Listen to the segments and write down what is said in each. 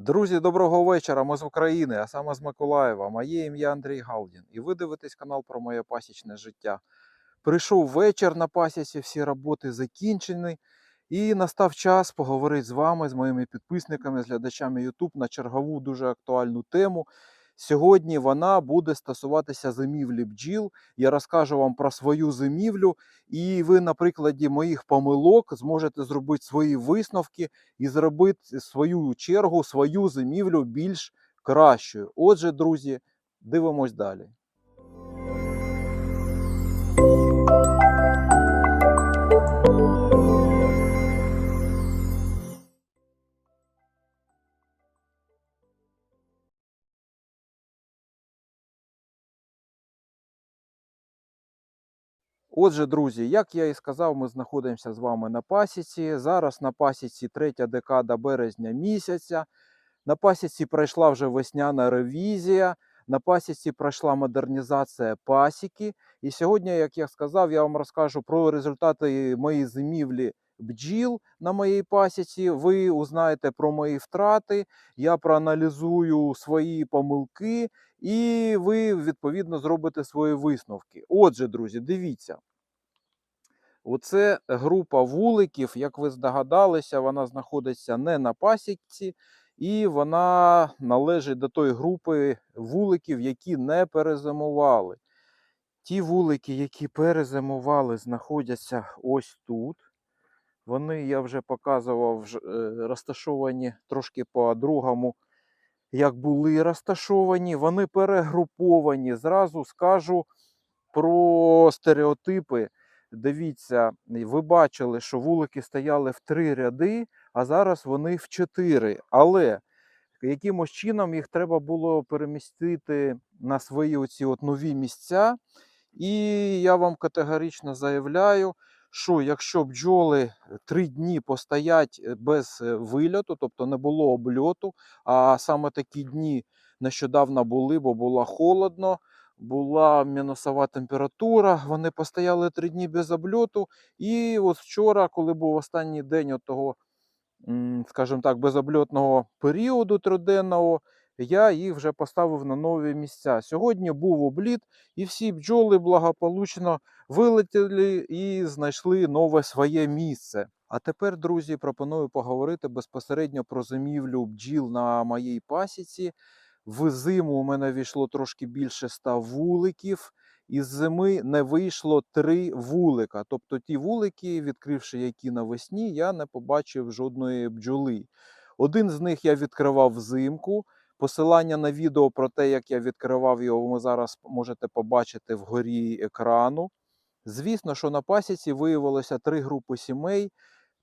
Друзі, доброго вечора. Ми з України, а саме з Миколаєва. Моє ім'я Андрій Галдін. І ви дивитесь канал про моє пасічне життя. Прийшов вечір на пасіці, всі роботи закінчені. І настав час поговорити з вами, з моїми підписниками, з глядачами YouTube на чергову дуже актуальну тему. Сьогодні вона буде стосуватися зимівлі бджіл. Я розкажу вам про свою зимівлю, і ви на прикладі моїх помилок зможете зробити свої висновки і зробити свою чергу свою зимівлю більш кращою. Отже, друзі, дивимось далі. Отже, друзі, як я і сказав, ми знаходимося з вами на пасіці. Зараз на пасіці третя декада березня місяця. На пасіці пройшла вже весняна ревізія. На пасіці пройшла модернізація пасіки. І сьогодні, як я сказав, я вам розкажу про результати моєї зимівлі бджіл на моїй пасіці. Ви узнаєте про мої втрати. Я проаналізую свої помилки, і ви відповідно зробите свої висновки. Отже, друзі, дивіться. Оце група вуликів, як ви здогадалися, вона знаходиться не на пасіці, і вона належить до тої групи вуликів, які не перезимували. Ті вулики, які перезимували, знаходяться ось тут. Вони, я вже показував, е, розташовані трошки по-другому, як були розташовані. Вони перегруповані. Зразу скажу про стереотипи. Дивіться, ви бачили, що вулики стояли в три ряди, а зараз вони в чотири. Але якимось чином їх треба було перемістити на свої оці от нові місця. І я вам категорично заявляю, що якщо бджоли три дні постоять е, без е, вильоту, тобто не було обльоту, а саме такі дні нещодавно були, бо було холодно, була мінусова температура, вони постояли три дні без обльоту. І от вчора, коли був останній день того, скажімо так, безобльотного періоду триденного, я їх вже поставив на нові місця. Сьогодні був обліт, і всі бджоли благополучно вилетіли і знайшли нове своє місце. А тепер, друзі, пропоную поговорити безпосередньо про зимівлю бджіл на моїй пасіці. В зиму у мене війшло трошки більше 100 вуликів. Із зими не вийшло три вулика. Тобто ті вулики, відкривши які навесні, я не побачив жодної бджоли. Один з них я відкривав взимку. Посилання на відео про те, як я відкривав його, ви зараз можете побачити вгорі екрану. Звісно, що на пасіці виявилося три групи сімей,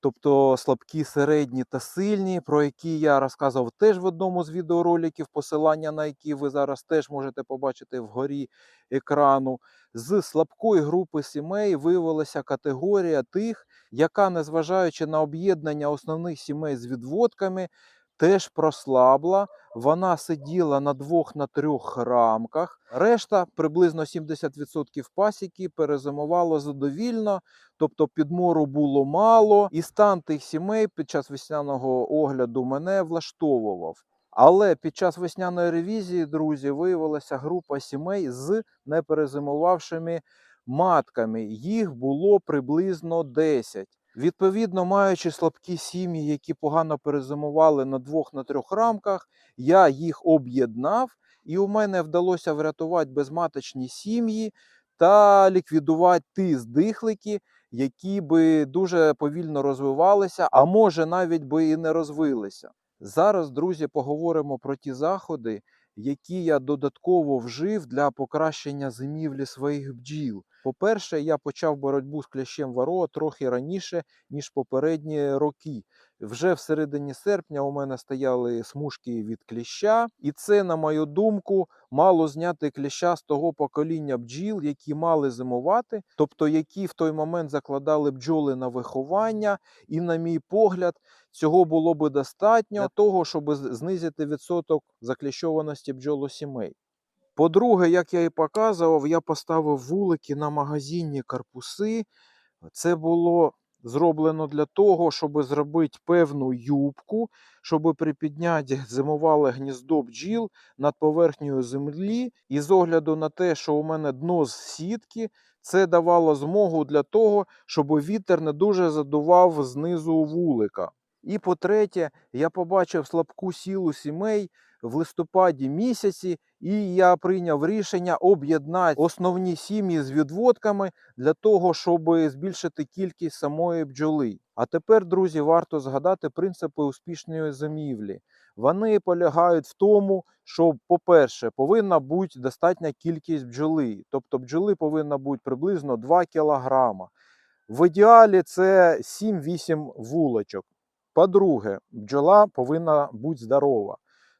тобто слабкі, середні та сильні, про які я розказував теж в одному з відеороликів, посилання на які ви зараз теж можете побачити вгорі екрану. З слабкої групи сімей виявилася категорія тих, яка, незважаючи на об'єднання основних сімей з відводками, теж прослабла. Вона сиділа на двох на трьох рамках. Решта, приблизно 70% пасіки, перезимувало задовільно, тобто підмору було мало, і стан тих сімей під час весняного огляду мене влаштовував. Але під час весняної ревізії, друзі, виявилася група сімей з неперезимувавшими матками. Їх було приблизно 10. Відповідно, маючи слабкі сім'ї, які погано перезимували на двох на трьох рамках, я їх об'єднав, і у мене вдалося врятувати безматочні сім'ї та ліквідувати ті здихлики, які би дуже повільно розвивалися, а може навіть би і не розвилися. Зараз, друзі, поговоримо про ті заходи, які я додатково вжив для покращення зимівлі своїх бджіл. По-перше, я почав боротьбу з кліщем варо трохи раніше, ніж попередні роки. Вже в середині серпня у мене стояли смужки від кліща, і це, на мою думку, мало зняти кліща з того покоління бджіл, які мали зимувати, тобто які в той момент закладали бджоли на виховання. І, на мій погляд, цього було би достатньо для того, щоб знизити відсоток закліщованості бджолосімей. По-друге, як я і показував, я поставив вулики на магазинні карпуси. Це було зроблено для того, щоб зробити певну юбку, щоб при піднятті зимувале гніздо бджіл над поверхнею землі. І з огляду на те, що у мене дно з сітки, це давало змогу для того, щоб вітер не дуже задував знизу вулика. І по-третє, я побачив слабку сілу сімей в листопаді місяці, і я прийняв рішення об'єднати основні сім'ї з відводками для того, щоб збільшити кількість самої бджоли. А тепер, друзі, варто згадати принципи успішної зимівлі. Вони полягають в тому, що, по-перше, повинна бути достатня кількість бджоли, тобто бджоли повинна бути приблизно 2 кілограма. В ідеалі це 7-8 вулочок. По-друге, бджола повинна бути здорова.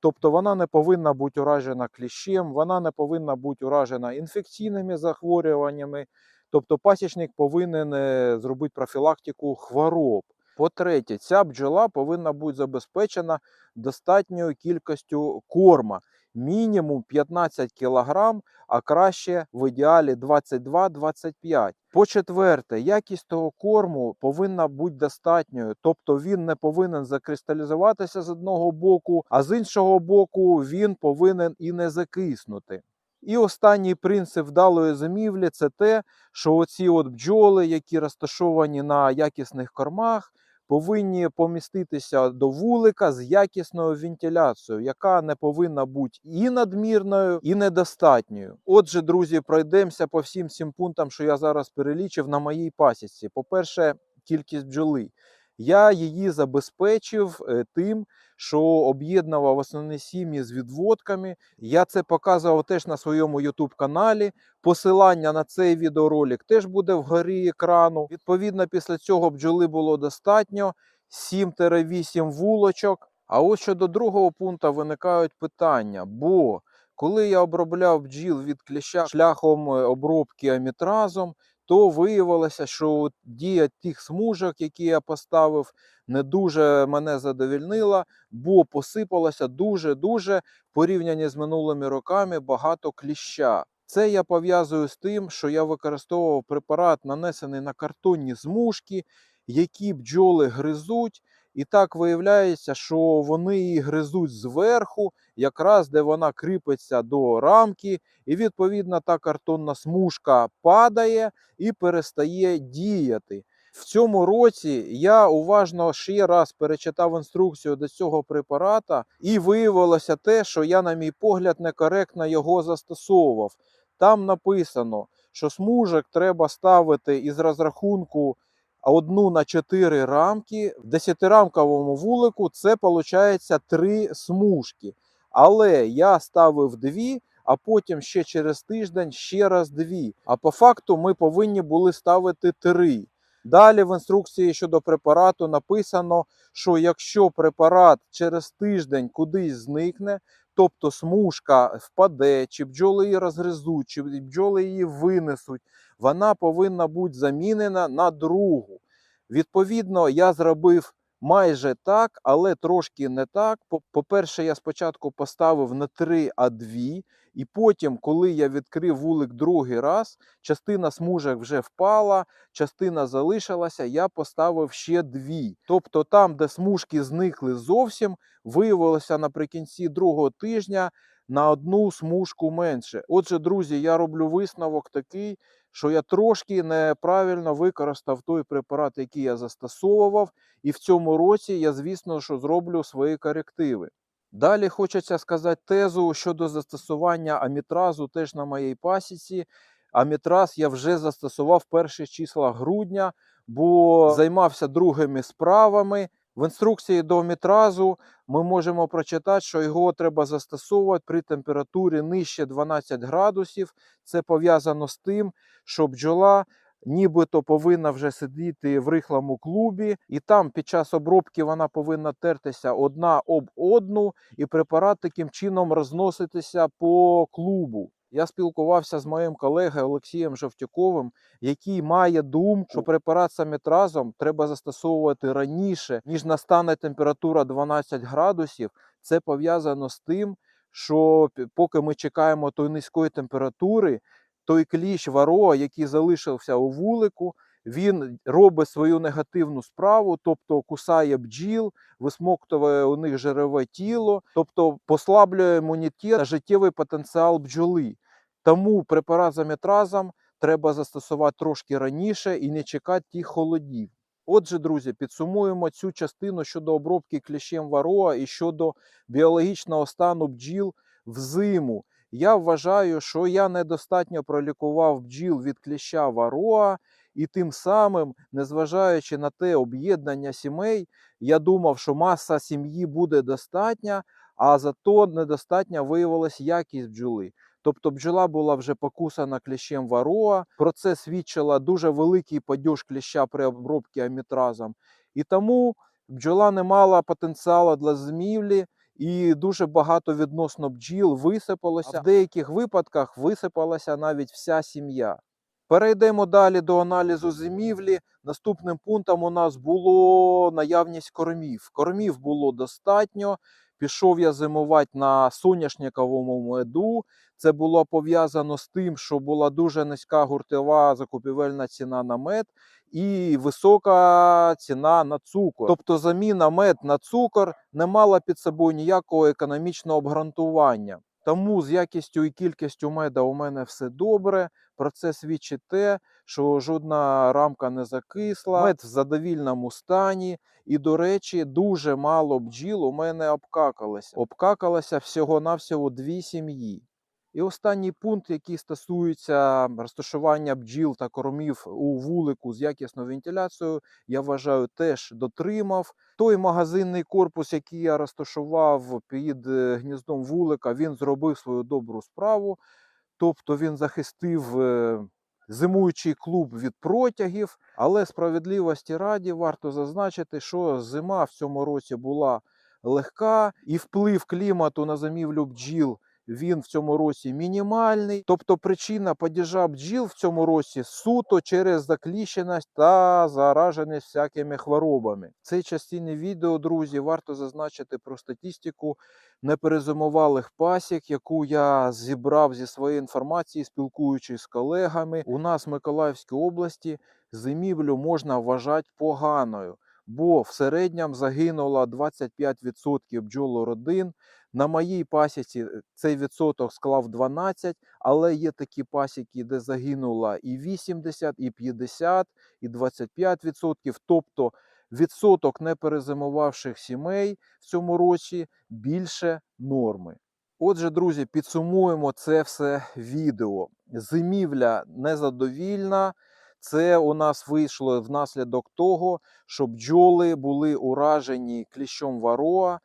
Тобто вона не повинна бути уражена кліщем, вона не повинна бути уражена інфекційними захворюваннями. Тобто пасічник повинен е, зробити профілактику хвороб. По-третє, ця бджола повинна бути забезпечена достатньою кількістю корма. Мінімум 15 кг, а краще в ідеалі 22-25. По-четверте, якість того корму повинна бути достатньою, тобто він не повинен закристалізуватися з одного боку, а з іншого боку він повинен і не закиснути. І останній принцип вдалої зимівлі це те, що оці от бджоли, які розташовані на якісних кормах, повинні поміститися до вулика з якісною вентиляцією, яка не повинна бути і надмірною, і недостатньою. Отже, друзі, пройдемося по всім цим пунктам, що я зараз перелічив на моїй пасіці. По-перше, кількість бджоли. Я її забезпечив е, тим, що об'єднував основні сім'ї з відводками. Я це показував теж на своєму YouTube каналі. Посилання на цей відеоролик теж буде вгорі екрану. Відповідно, після цього бджоли було достатньо 7-8 вулочок. А ось щодо другого пункту виникають питання, бо коли я обробляв бджіл від кліща шляхом е, обробки амітразом, то виявилося, що дія тих смужок, які я поставив, не дуже мене задовільнила, бо посипалося дуже-дуже порівняно з минулими роками багато кліща. Це я пов'язую з тим, що я використовував препарат, нанесений на картонні змушки, які бджоли гризуть. І так виявляється, що вони її гризуть зверху, якраз де вона кріпиться до рамки, і відповідно та картонна смужка падає і перестає діяти. В цьому році я уважно ще раз перечитав інструкцію до цього препарата, і виявилося те, що я, на мій погляд, некоректно його застосовував. Там написано, що смужок треба ставити із розрахунку одну на 4 рамки. В 10-рамковому вулику це виходить 3 смужки. Але я ставив дві, а потім ще через тиждень ще раз дві. А по факту ми повинні були ставити три. Далі в інструкції щодо препарату написано, що якщо препарат через тиждень кудись зникне, тобто смужка впаде, чи бджоли її розгризуть, чи бджоли її винесуть, вона повинна бути замінена на другу. Відповідно, я зробив майже так, але трошки не так. По- По-перше, я спочатку поставив не 3, а 2. І потім, коли я відкрив вулик другий раз, частина смужок вже впала, частина залишилася, я поставив ще дві. Тобто там, де смужки зникли зовсім, виявилося наприкінці другого тижня на одну смужку менше. Отже, друзі, я роблю висновок такий, що я трошки неправильно використав той препарат, який я застосовував, і в цьому році я, звісно, що зроблю свої корективи. Далі хочеться сказати тезу щодо застосування амітразу теж на моїй пасіці. Амітраз я вже застосував перші числа грудня, бо займався другими справами. В інструкції до амітразу ми можемо прочитати, що його треба застосовувати при температурі нижче 12 градусів. Це пов'язано з тим, що бджола нібито повинна вже сидіти в рихлому клубі, і там під час обробки вона повинна тертися одна об одну, і препарат таким чином розноситися по клубу. Я спілкувався з моїм колегою Олексієм Жовтюковим, який має думку, що препарат самітразом амітразом треба застосовувати раніше, ніж настане температура 12 градусів. Це пов'язано з тим, що поки ми чекаємо тої низької температури, той кліщ варо, який залишився у вулику, він робить свою негативну справу, тобто кусає бджіл, висмоктує у них жирове тіло, тобто послаблює імунітет та життєвий потенціал бджоли. Тому препарат з амітразом треба застосувати трошки раніше і не чекати тих холодів. Отже, друзі, підсумуємо цю частину щодо обробки кліщем вароа і щодо біологічного стану бджіл взиму. Я вважаю, що я недостатньо пролікував бджіл від кліща вароа, і тим самим, незважаючи на те об'єднання сімей, я думав, що маса сім'ї буде достатня, а зато недостатня виявилась якість бджоли. Тобто бджола була вже покусана кліщем вароа. Про це свідчила дуже великий падеж кліща при обробці амітразом. І тому бджола не мала потенціалу для змівлі, і дуже багато відносно бджіл висипалося. А в деяких випадках висипалася навіть вся сім'я. Перейдемо далі до аналізу зимівлі. Наступним пунктом у нас було наявність кормів. Кормів було достатньо. Пішов я зимувати на соняшниковому меду. Це було пов'язано з тим, що була дуже низька гуртова закупівельна ціна на мед і висока ціна на цукор. Тобто заміна мед на цукор не мала під собою ніякого економічного обґрунтування. Тому з якістю і кількістю меда у мене все добре. Про це свідчить те, що жодна рамка не закисла, мед в задовільному стані. І, до речі, дуже мало бджіл у мене обкакалося. Обкакалося всього-навсього дві сім'ї. І останній пункт, який стосується розташування бджіл та кормів у вулику з якісною вентиляцією, я вважаю, теж дотримав. Той магазинний корпус, який я розташував під е, гніздом вулика, він зробив свою добру справу. Тобто він захистив е, зимуючий клуб від протягів, але справедливості раді варто зазначити, що зима в цьому році була легка, і вплив клімату на замівлю бджіл він в цьому році мінімальний. Тобто причина падіжа бджіл в цьому році суто через закліщеність та зараженість всякими хворобами. В цій відео, друзі, варто зазначити про статистику неперезимувалих пасік, яку я зібрав зі своєї інформації, спілкуючись з колегами. У нас в Миколаївській області зимівлю можна вважати поганою. Бо в середньому загинуло 25% бджолородин. На моїй пасіці е, цей відсоток склав 12, але є такі пасіки, де загинуло і 80, і 50, і 25%. Тобто відсоток неперезимувавших сімей в цьому році більше норми. Отже, друзі, підсумуємо це все відео. Зимівля незадовільна. Це у нас вийшло внаслідок того, що бджоли були уражені кліщом вароа,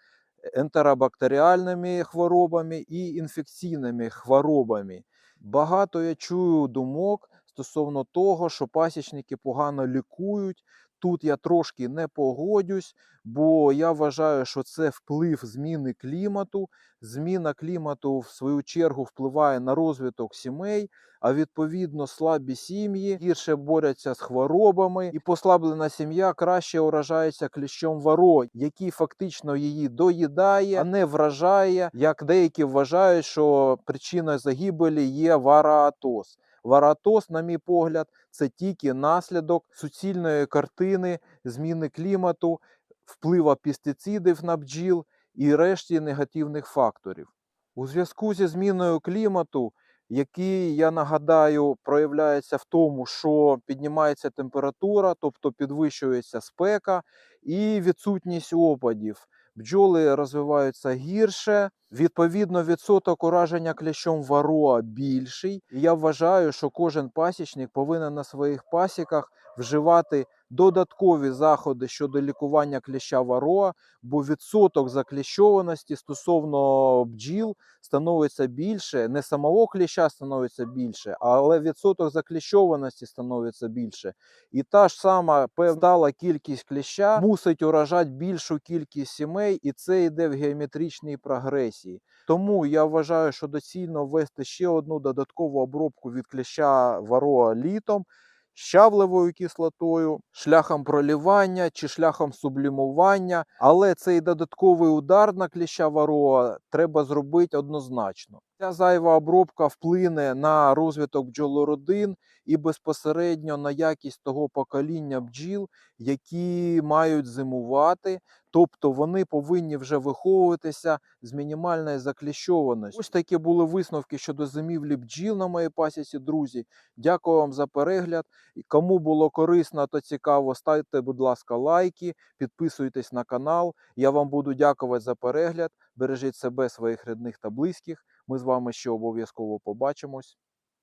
ентеробактеріальними хворобами і інфекційними хворобами. Багато я чую думок стосовно того, що пасічники погано лікують. Тут я трошки не погодюсь, бо я вважаю, що це вплив зміни клімату. Зміна клімату, в свою чергу, впливає на розвиток сімей, а відповідно слабі сім'ї гірше борються з хворобами, і послаблена сім'я краще уражається кліщом варо, який фактично її доїдає, а не вражає, як деякі вважають, що причиною загибелі є вараатоз. Варатоз, на мій погляд, це тільки наслідок суцільної картини зміни клімату, впливу пестицидів на бджіл і решті негативних факторів. У зв'язку зі зміною клімату, який, я нагадаю, проявляється в тому, що піднімається температура, тобто підвищується спека і відсутність опадів. Бджоли розвиваються гірше, відповідно, відсоток ураження кліщом вароа більший. Я вважаю, що кожен пасічник повинен на своїх пасіках вживати додаткові заходи щодо лікування кліща вароа, бо відсоток закліщованості стосовно бджіл становиться більше, не самого кліща становиться більше, але відсоток закліщованості становиться більше. І та ж сама певна кількість кліща мусить уражати більшу кількість сімей, і це йде в геометричній прогресії. Тому я вважаю, що доцільно ввести ще одну додаткову обробку від кліща вароа літом щавлевою кислотою, шляхом пролівання чи шляхом сублімування. Але цей додатковий удар на кліща вароа треба зробити однозначно. Ця зайва обробка вплине на розвиток бджолородин і безпосередньо на якість того покоління бджіл, які мають зимувати. Тобто вони повинні вже виховуватися з мінімальною закліщованістю. Ось такі були висновки щодо зимівлі бджіл на моїй пасіці, друзі. Дякую вам за перегляд. Кому було корисно та цікаво, ставте, будь ласка, лайки, підписуйтесь на канал. Я вам буду дякувати за перегляд. Бережіть себе, своїх рідних та близьких. Ми з вами ще обов'язково побачимось.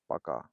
Пока.